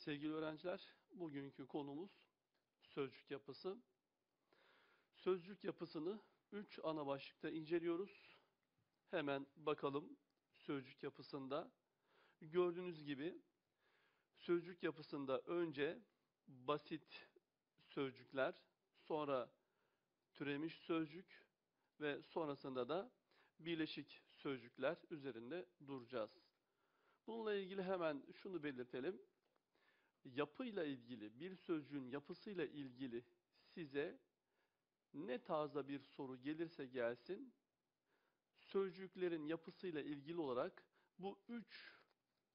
Sevgili öğrenciler, bugünkü konumuz sözcük yapısı. Sözcük yapısını üç ana başlıkta inceliyoruz. Hemen bakalım sözcük yapısında. Gördüğünüz gibi sözcük yapısında önce basit sözcükler, sonra türemiş sözcük ve sonrasında da birleşik sözcükler üzerinde duracağız. Bununla ilgili hemen şunu belirtelim. Yapıyla ilgili, bir sözcüğün yapısıyla ilgili size ne tarzda bir soru gelirse gelsin, sözcüklerin yapısıyla ilgili olarak bu üç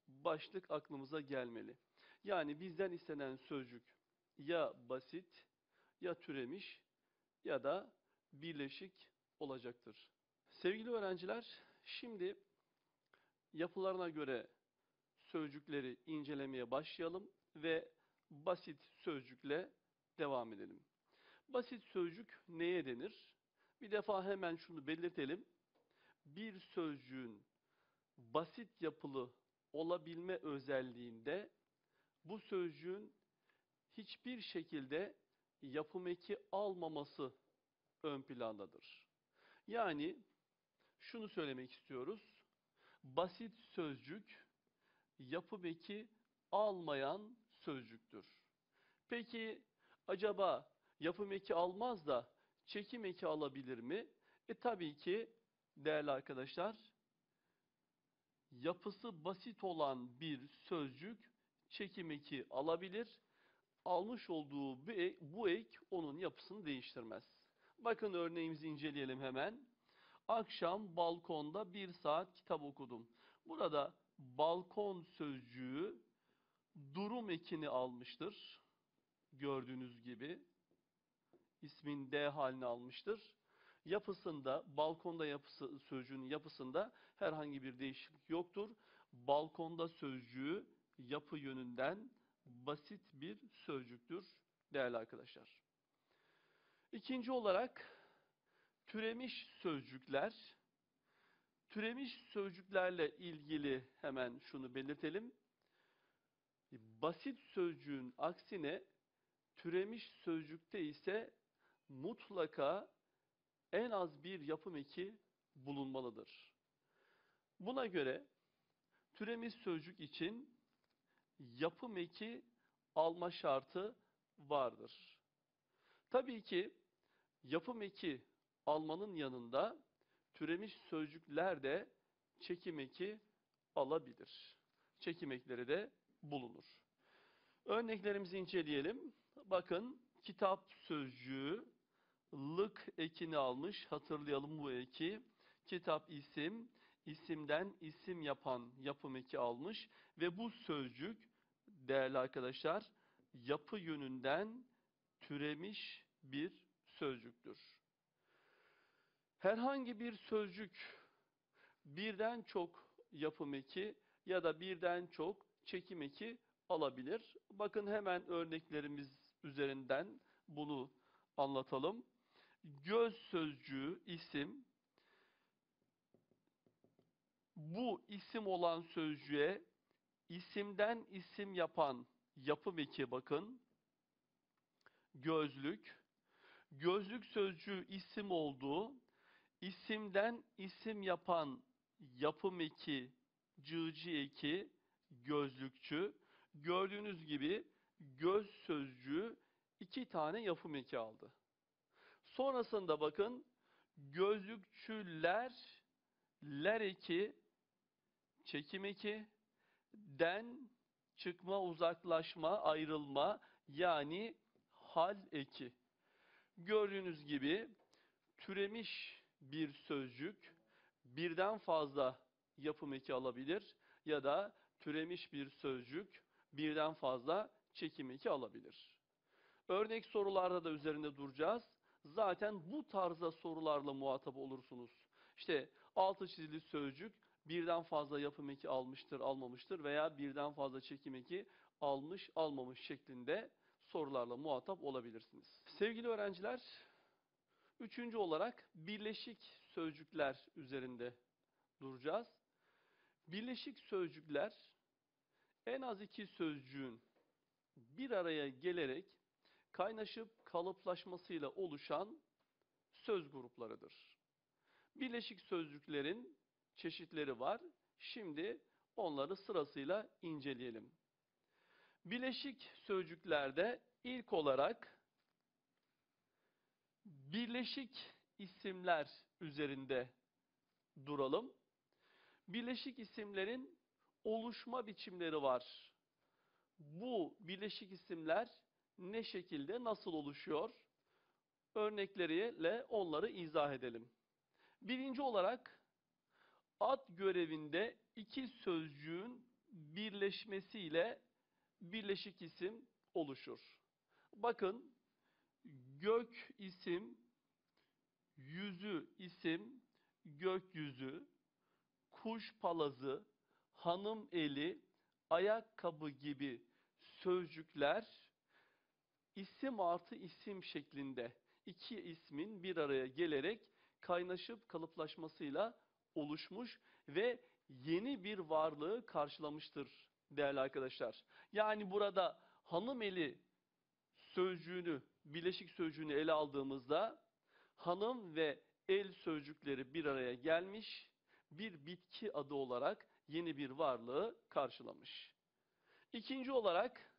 başlık aklımıza gelmeli. Yani bizden istenen sözcük ya basit, ya türemiş ya da birleşik olacaktır. Sevgili öğrenciler, şimdi yapılarına göre sözcükleri incelemeye başlayalım ve basit sözcükle devam edelim. Basit sözcük neye denir? Bir defa hemen şunu belirtelim. Bir sözcüğün basit yapılı olabilme özelliğinde bu sözcüğün hiçbir şekilde yapım eki almaması ön plandadır. Yani şunu söylemek istiyoruz. Basit sözcük yapım eki almayan sözcüktür. Peki acaba yapım eki almaz da çekim eki alabilir mi? E tabii ki değerli arkadaşlar yapısı basit olan bir sözcük çekim eki alabilir. Almış olduğu bu ek onun yapısını değiştirmez. Bakın örneğimizi inceleyelim hemen. Akşam balkonda bir saat kitap okudum. Burada balkon sözcüğü durum ekini almıştır. Gördüğünüz gibi ismin D halini almıştır. Yapısında, balkonda yapısı sözcüğünün yapısında herhangi bir değişiklik yoktur. Balkonda sözcüğü yapı yönünden basit bir sözcüktür değerli arkadaşlar. İkinci olarak türemiş sözcükler. Türemiş sözcüklerle ilgili hemen şunu belirtelim. Basit sözcüğün aksine türemiş sözcükte ise mutlaka en az bir yapım eki bulunmalıdır. Buna göre türemiş sözcük için yapım eki alma şartı vardır. Tabii ki yapım eki almanın yanında türemiş sözcükler de çekim eki alabilir. Çekim ekleri de bulunur. Örneklerimizi inceleyelim. Bakın kitap sözcüğü lık ekini almış. Hatırlayalım bu eki. Kitap isim, isimden isim yapan yapım eki almış ve bu sözcük değerli arkadaşlar yapı yönünden türemiş bir sözcüktür. Herhangi bir sözcük birden çok yapım eki ya da birden çok çekim eki alabilir. Bakın hemen örneklerimiz üzerinden bunu anlatalım. Göz sözcüğü isim bu isim olan sözcüğe isimden isim yapan yapım eki bakın. Gözlük. Gözlük sözcüğü isim olduğu isimden isim yapan yapım eki, cığcı eki, gözlükçü. Gördüğünüz gibi göz sözcüğü iki tane yapım eki aldı. Sonrasında bakın gözlükçüler, ler eki, çekim eki, den, çıkma, uzaklaşma, ayrılma yani hal eki. Gördüğünüz gibi türemiş bir sözcük birden fazla yapım eki alabilir ya da türemiş bir sözcük birden fazla çekim eki alabilir. Örnek sorularda da üzerinde duracağız. Zaten bu tarzda sorularla muhatap olursunuz. İşte altı çizili sözcük birden fazla yapım eki almıştır, almamıştır veya birden fazla çekim eki almış, almamış şeklinde sorularla muhatap olabilirsiniz. Sevgili öğrenciler, üçüncü olarak birleşik sözcükler üzerinde duracağız. Birleşik sözcükler en az iki sözcüğün bir araya gelerek kaynaşıp kalıplaşmasıyla oluşan söz gruplarıdır. Birleşik sözcüklerin çeşitleri var. Şimdi onları sırasıyla inceleyelim. Bileşik sözcüklerde ilk olarak birleşik isimler üzerinde duralım. Birleşik isimlerin oluşma biçimleri var. Bu birleşik isimler ne şekilde, nasıl oluşuyor? Örnekleriyle onları izah edelim. Birinci olarak ad görevinde iki sözcüğün birleşmesiyle birleşik isim oluşur. Bakın gök isim, yüzü isim, gökyüzü, kuş palazı, hanım eli, ayakkabı gibi sözcükler isim artı isim şeklinde iki ismin bir araya gelerek kaynaşıp kalıplaşmasıyla oluşmuş ve yeni bir varlığı karşılamıştır değerli arkadaşlar. Yani burada hanım eli sözcüğünü, bileşik sözcüğünü ele aldığımızda hanım ve el sözcükleri bir araya gelmiş, bir bitki adı olarak yeni bir varlığı karşılamış. İkinci olarak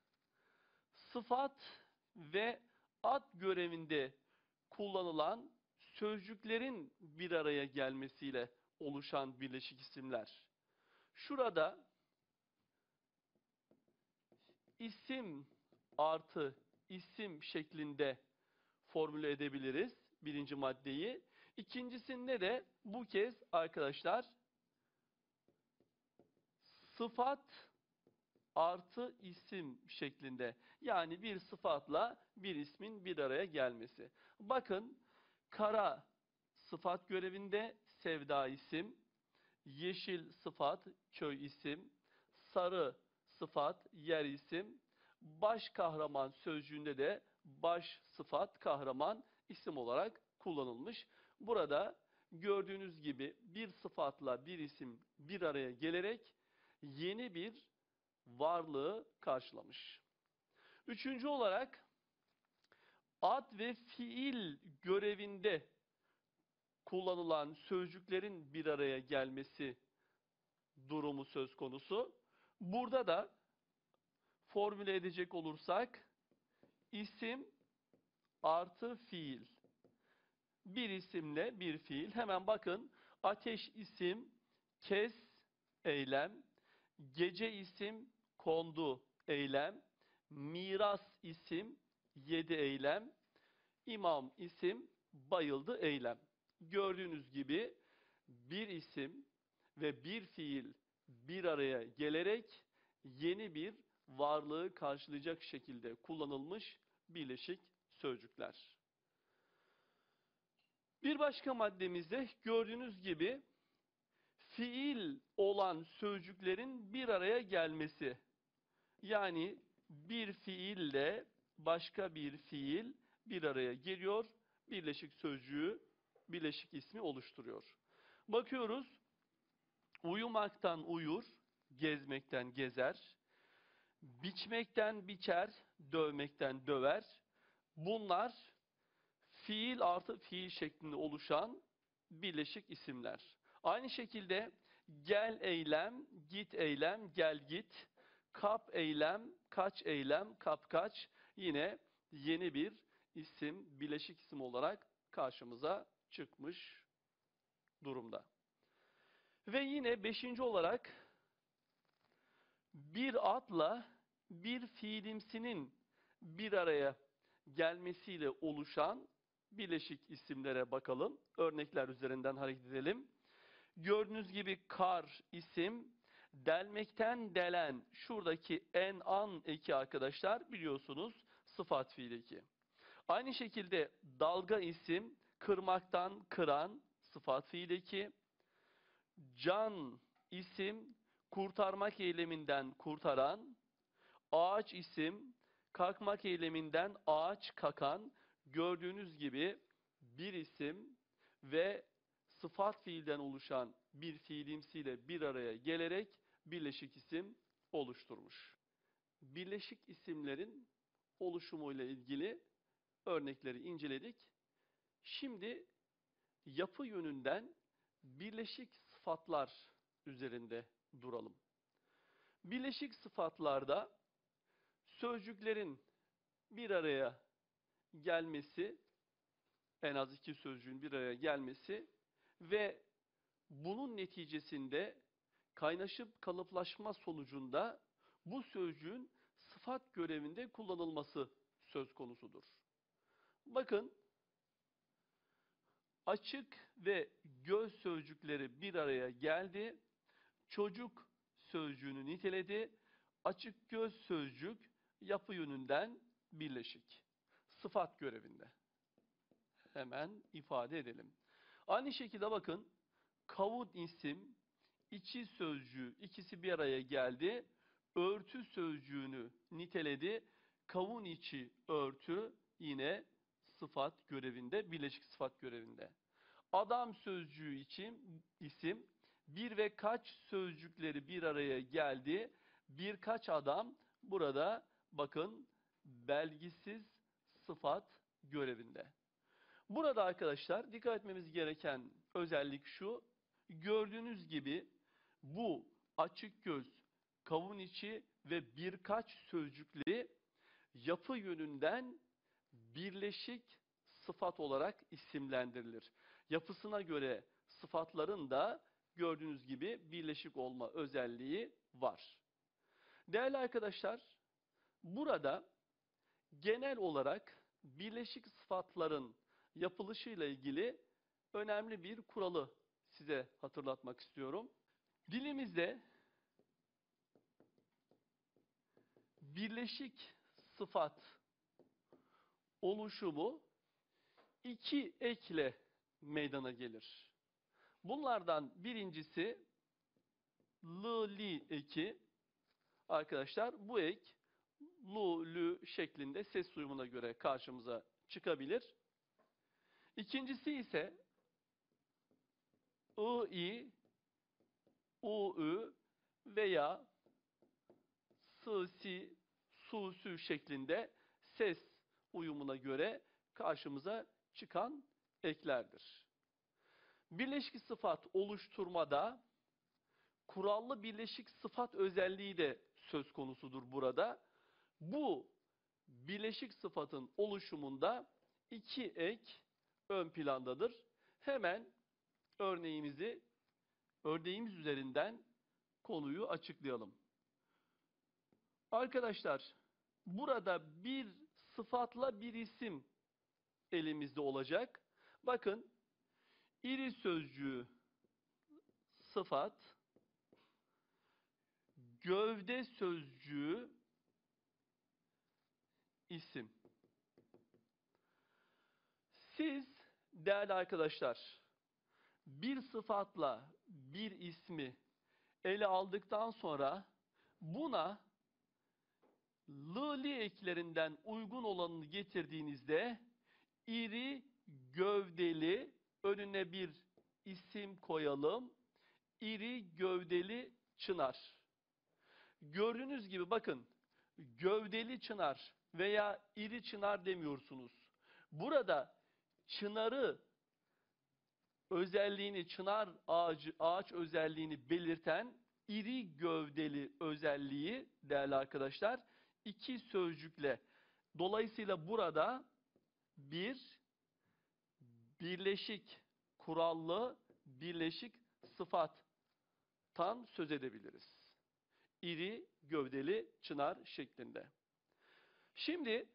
sıfat ve ad görevinde kullanılan sözcüklerin bir araya gelmesiyle oluşan birleşik isimler. Şurada isim artı isim şeklinde formüle edebiliriz birinci maddeyi. İkincisinde de bu kez arkadaşlar sıfat artı isim şeklinde. Yani bir sıfatla bir ismin bir araya gelmesi. Bakın kara sıfat görevinde sevda isim, yeşil sıfat köy isim, sarı sıfat yer isim, baş kahraman sözcüğünde de baş sıfat kahraman isim olarak kullanılmış. Burada gördüğünüz gibi bir sıfatla bir isim bir araya gelerek yeni bir varlığı karşılamış. Üçüncü olarak ad ve fiil görevinde kullanılan sözcüklerin bir araya gelmesi durumu söz konusu. Burada da formüle edecek olursak isim artı fiil. Bir isimle bir fiil. Hemen bakın ateş isim, kes eylem, gece isim, kondu eylem, miras isim, yedi eylem, imam isim, bayıldı eylem. Gördüğünüz gibi bir isim ve bir fiil bir araya gelerek yeni bir varlığı karşılayacak şekilde kullanılmış birleşik sözcükler. Bir başka maddemizde gördüğünüz gibi fiil olan sözcüklerin bir araya gelmesi. Yani bir fiille başka bir fiil bir araya geliyor, birleşik sözcüğü, birleşik ismi oluşturuyor. Bakıyoruz, uyumaktan uyur, gezmekten gezer, biçmekten biçer, dövmekten döver. Bunlar fiil artı fiil şeklinde oluşan birleşik isimler. Aynı şekilde gel eylem, git eylem, gel git, kap eylem, kaç eylem, kap kaç yine yeni bir isim, bileşik isim olarak karşımıza çıkmış durumda. Ve yine beşinci olarak bir adla bir fiilimsinin bir araya gelmesiyle oluşan bileşik isimlere bakalım. Örnekler üzerinden hareket edelim. Gördüğünüz gibi kar isim, delmekten delen şuradaki en an eki arkadaşlar biliyorsunuz sıfat fiil eki. Aynı şekilde dalga isim, kırmaktan kıran sıfat fiil eki. Can isim, kurtarmak eyleminden kurtaran. Ağaç isim, kalkmak eyleminden ağaç kakan. Gördüğünüz gibi bir isim ve sıfat fiilden oluşan bir fiilimsiyle bir araya gelerek birleşik isim oluşturmuş. birleşik isimlerin oluşumuyla ilgili örnekleri inceledik. Şimdi yapı yönünden birleşik sıfatlar üzerinde duralım. Birleşik sıfatlarda sözcüklerin bir araya gelmesi, en az iki sözcüğün bir araya gelmesi ve bunun neticesinde kaynaşıp kalıplaşma sonucunda bu sözcüğün sıfat görevinde kullanılması söz konusudur. Bakın, açık ve göz sözcükleri bir araya geldi, çocuk sözcüğünü niteledi, açık göz sözcük yapı yönünden birleşik. Sıfat görevinde. Hemen ifade edelim. Aynı şekilde bakın, kavun isim, içi sözcüğü ikisi bir araya geldi, örtü sözcüğünü niteledi, kavun içi örtü yine sıfat görevinde, birleşik sıfat görevinde. Adam sözcüğü için isim, bir ve kaç sözcükleri bir araya geldi, birkaç adam burada bakın belgisiz sıfat görevinde. Burada arkadaşlar dikkat etmemiz gereken özellik şu, gördüğünüz gibi bu açık göz, kavun içi ve birkaç sözcükleri yapı yönünden birleşik sıfat olarak isimlendirilir. Yapısına göre sıfatların da gördüğünüz gibi birleşik olma özelliği var. Değerli arkadaşlar, burada genel olarak birleşik sıfatların yapılışıyla ilgili önemli bir kuralı size hatırlatmak istiyorum. Dilimizde birleşik sıfat oluşumu iki ekle meydana gelir. Bunlardan birincisi lı, li eki. Arkadaşlar bu ek lu, lü şeklinde ses uyumuna göre karşımıza çıkabilir. İkincisi ise i, u, ü veya sı, si, su, sü şeklinde ses uyumuna göre karşımıza çıkan eklerdir. Birleşik sıfat oluşturmada kurallı birleşik sıfat özelliği de söz konusudur burada. Bu birleşik sıfatın oluşumunda iki ek ön plandadır. Hemen örneğimizi örneğimiz üzerinden konuyu açıklayalım. Arkadaşlar burada bir sıfatla bir isim elimizde olacak. Bakın iri sözcüğü sıfat, gövde sözcüğü isim. Siz değerli arkadaşlar bir sıfatla bir ismi ele aldıktan sonra buna lı eklerinden uygun olanını getirdiğinizde iri gövdeli önüne bir isim koyalım. İri gövdeli çınar. Gördüğünüz gibi bakın gövdeli çınar veya iri çınar demiyorsunuz. Burada çınarı özelliğini, çınar ağacı, ağaç özelliğini belirten iri gövdeli özelliği değerli arkadaşlar iki sözcükle. Dolayısıyla burada bir birleşik, kurallı birleşik sıfattan söz edebiliriz. İri, gövdeli, çınar şeklinde. Şimdi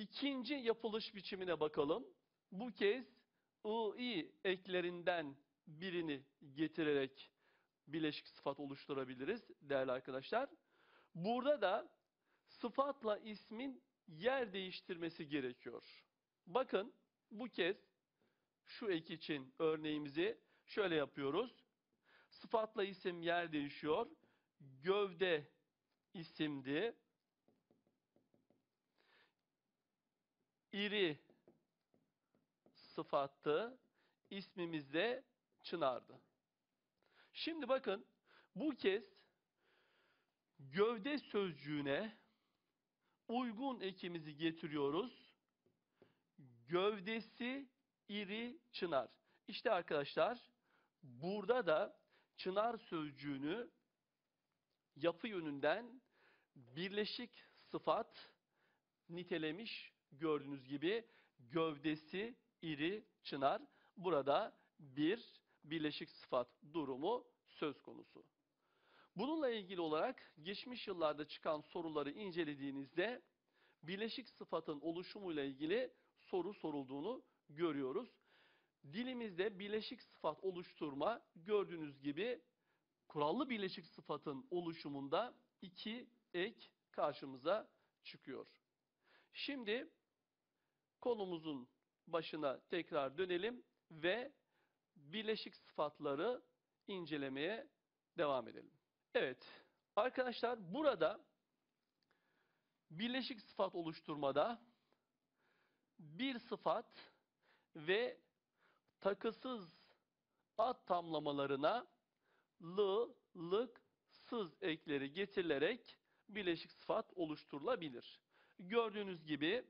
ikinci yapılış biçimine bakalım. Bu kez ı-i eklerinden birini getirerek bileşik sıfat oluşturabiliriz değerli arkadaşlar. Burada da sıfatla ismin yer değiştirmesi gerekiyor. Bakın bu kez şu ek için örneğimizi şöyle yapıyoruz. Sıfatla isim yer değişiyor. Gövde isimdi. İri sıfattı. İsmimiz de Çınar'dı. Şimdi bakın bu kez Gövde sözcüğüne uygun ekimizi getiriyoruz. Gövdesi iri çınar. İşte arkadaşlar burada da çınar sözcüğünü yapı yönünden birleşik sıfat nitelemiş gördüğünüz gibi gövdesi iri çınar. Burada bir birleşik sıfat durumu söz konusu. Bununla ilgili olarak geçmiş yıllarda çıkan soruları incelediğinizde birleşik sıfatın oluşumuyla ilgili soru sorulduğunu görüyoruz. Dilimizde birleşik sıfat oluşturma gördüğünüz gibi kurallı birleşik sıfatın oluşumunda iki ek karşımıza çıkıyor. Şimdi konumuzun başına tekrar dönelim ve birleşik sıfatları incelemeye devam edelim. Evet arkadaşlar burada birleşik sıfat oluşturmada bir sıfat ve takısız ad tamlamalarına lı, lık, sız ekleri getirilerek birleşik sıfat oluşturulabilir. Gördüğünüz gibi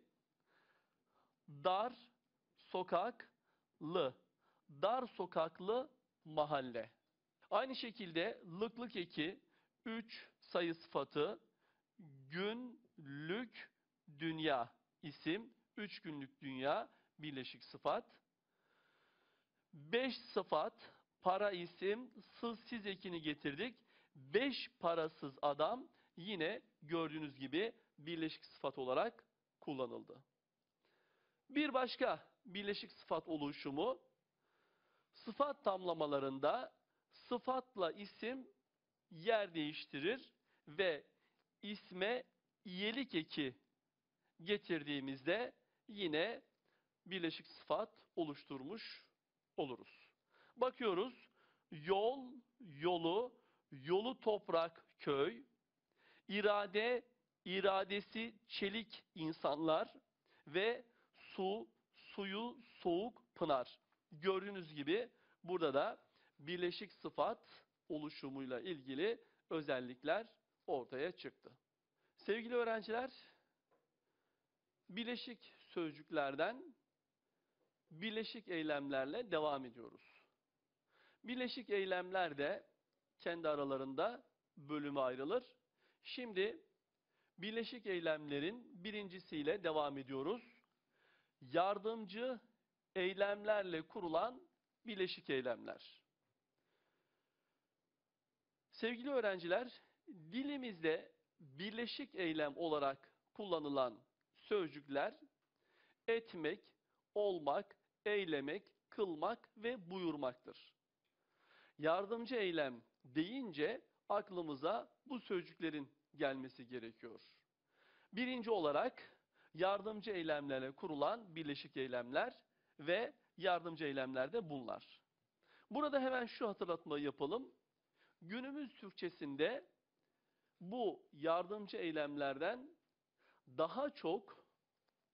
dar sokaklı, dar sokaklı mahalle. Aynı şekilde lıklık eki 3 sayı sıfatı günlük dünya isim 3 günlük dünya birleşik sıfat. 5 sıfat para isim sız siz ekini getirdik. 5 parasız adam yine gördüğünüz gibi birleşik sıfat olarak kullanıldı. Bir başka birleşik sıfat oluşumu sıfat tamlamalarında sıfatla isim yer değiştirir ve isme iyelik eki getirdiğimizde yine birleşik sıfat oluşturmuş oluruz. Bakıyoruz yol, yolu, yolu toprak, köy, irade, iradesi çelik insanlar ve soğuk pınar. Gördüğünüz gibi burada da birleşik sıfat oluşumuyla ilgili özellikler ortaya çıktı. Sevgili öğrenciler, bileşik sözcüklerden birleşik eylemlerle devam ediyoruz. Birleşik eylemler de kendi aralarında bölüme ayrılır. Şimdi birleşik eylemlerin birincisiyle devam ediyoruz. Yardımcı eylemlerle kurulan birleşik eylemler. Sevgili öğrenciler, dilimizde birleşik eylem olarak kullanılan sözcükler etmek, olmak, eylemek, kılmak ve buyurmaktır. Yardımcı eylem deyince aklımıza bu sözcüklerin gelmesi gerekiyor. Birinci olarak yardımcı eylemlerle kurulan birleşik eylemler ve yardımcı eylemler de bunlar. Burada hemen şu hatırlatmayı yapalım. Günümüz Türkçesinde bu yardımcı eylemlerden daha çok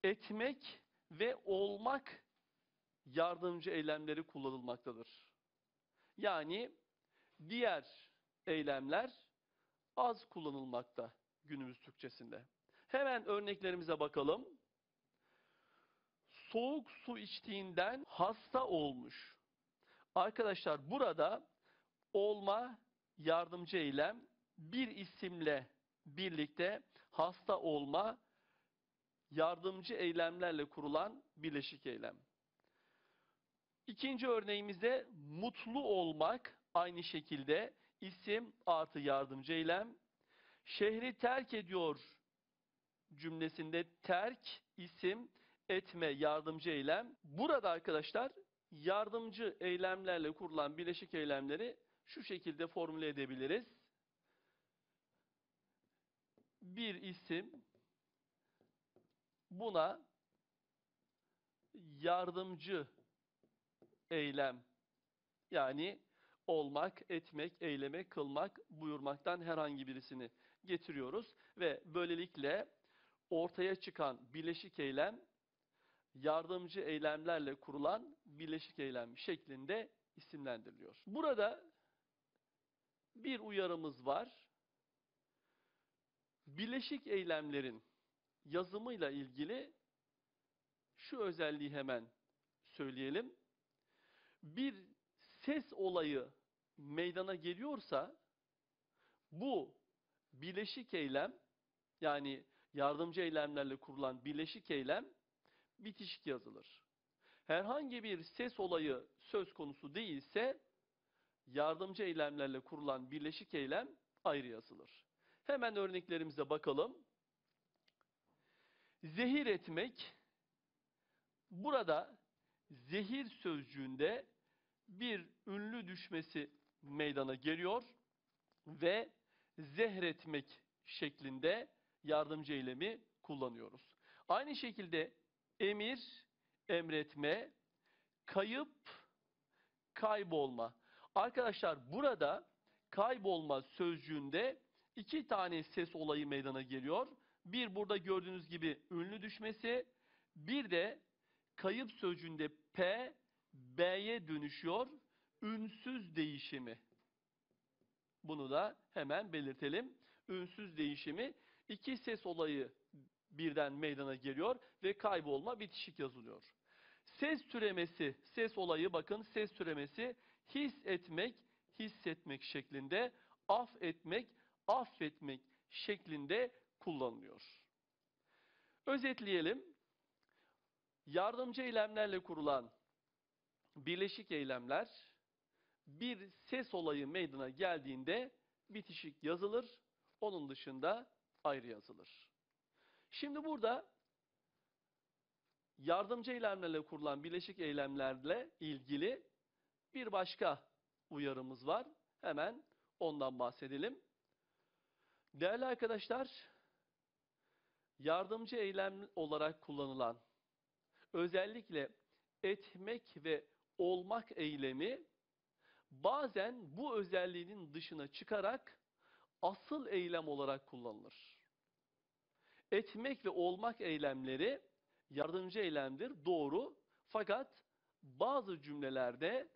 etmek ve olmak yardımcı eylemleri kullanılmaktadır. Yani diğer eylemler az kullanılmakta günümüz Türkçesinde. Hemen örneklerimize bakalım. Soğuk su içtiğinden hasta olmuş. Arkadaşlar burada olma yardımcı eylem bir isimle birlikte hasta olma yardımcı eylemlerle kurulan birleşik eylem. İkinci örneğimizde mutlu olmak aynı şekilde isim artı yardımcı eylem. Şehri terk ediyor cümlesinde terk isim etme yardımcı eylem. Burada arkadaşlar yardımcı eylemlerle kurulan birleşik eylemleri şu şekilde formüle edebiliriz. Bir isim buna yardımcı eylem yani olmak, etmek, eylemek, kılmak, buyurmaktan herhangi birisini getiriyoruz ve böylelikle ortaya çıkan birleşik eylem yardımcı eylemlerle kurulan birleşik eylem şeklinde isimlendiriliyor. Burada bir uyarımız var. Bileşik eylemlerin yazımıyla ilgili şu özelliği hemen söyleyelim. Bir ses olayı meydana geliyorsa bu bileşik eylem yani yardımcı eylemlerle kurulan bileşik eylem bitişik yazılır. Herhangi bir ses olayı söz konusu değilse yardımcı eylemlerle kurulan birleşik eylem ayrı yazılır. Hemen örneklerimize bakalım. Zehir etmek burada zehir sözcüğünde bir ünlü düşmesi meydana geliyor ve zehretmek şeklinde yardımcı eylemi kullanıyoruz. Aynı şekilde emir, emretme, kayıp, kaybolma. Arkadaşlar burada kaybolma sözcüğünde iki tane ses olayı meydana geliyor. Bir burada gördüğünüz gibi ünlü düşmesi, bir de kayıp sözcüğünde P, B'ye dönüşüyor. Ünsüz değişimi. Bunu da hemen belirtelim. Ünsüz değişimi iki ses olayı birden meydana geliyor ve kaybolma bitişik yazılıyor. Ses türemesi, ses olayı bakın ses türemesi his etmek, hissetmek şeklinde, af etmek, affetmek şeklinde kullanılıyor. Özetleyelim. Yardımcı eylemlerle kurulan birleşik eylemler bir ses olayı meydana geldiğinde bitişik yazılır. Onun dışında ayrı yazılır. Şimdi burada yardımcı eylemlerle kurulan birleşik eylemlerle ilgili bir başka uyarımız var. Hemen ondan bahsedelim. Değerli arkadaşlar, yardımcı eylem olarak kullanılan özellikle etmek ve olmak eylemi bazen bu özelliğinin dışına çıkarak asıl eylem olarak kullanılır. Etmek ve olmak eylemleri yardımcı eylemdir, doğru. Fakat bazı cümlelerde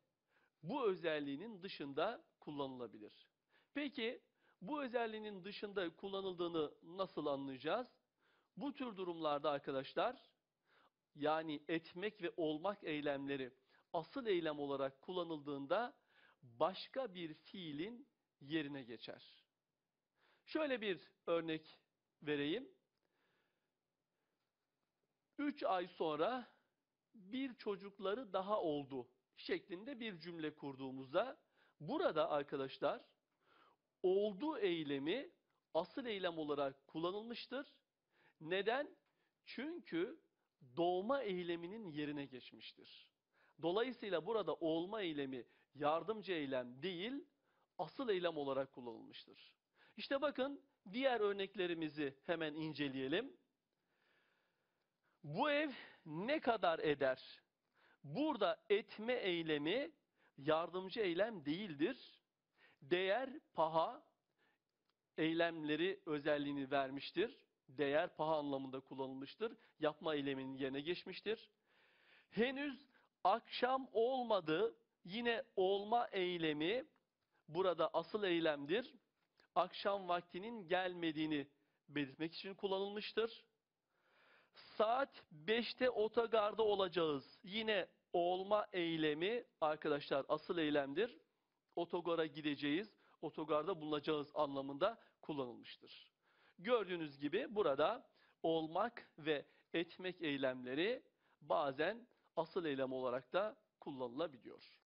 bu özelliğinin dışında kullanılabilir. Peki bu özelliğinin dışında kullanıldığını nasıl anlayacağız? Bu tür durumlarda arkadaşlar yani etmek ve olmak eylemleri asıl eylem olarak kullanıldığında başka bir fiilin yerine geçer. Şöyle bir örnek vereyim. Üç ay sonra bir çocukları daha oldu şeklinde bir cümle kurduğumuzda burada arkadaşlar oldu eylemi asıl eylem olarak kullanılmıştır. Neden? Çünkü doğma eyleminin yerine geçmiştir. Dolayısıyla burada olma eylemi yardımcı eylem değil, asıl eylem olarak kullanılmıştır. İşte bakın diğer örneklerimizi hemen inceleyelim. Bu ev ne kadar eder? Burada etme eylemi yardımcı eylem değildir. Değer, paha eylemleri özelliğini vermiştir. Değer, paha anlamında kullanılmıştır. Yapma eyleminin yerine geçmiştir. Henüz akşam olmadı. Yine olma eylemi burada asıl eylemdir. Akşam vaktinin gelmediğini belirtmek için kullanılmıştır. Saat 5'te otogarda olacağız. Yine olma eylemi arkadaşlar asıl eylemdir. Otogara gideceğiz, otogarda bulunacağız anlamında kullanılmıştır. Gördüğünüz gibi burada olmak ve etmek eylemleri bazen asıl eylem olarak da kullanılabiliyor.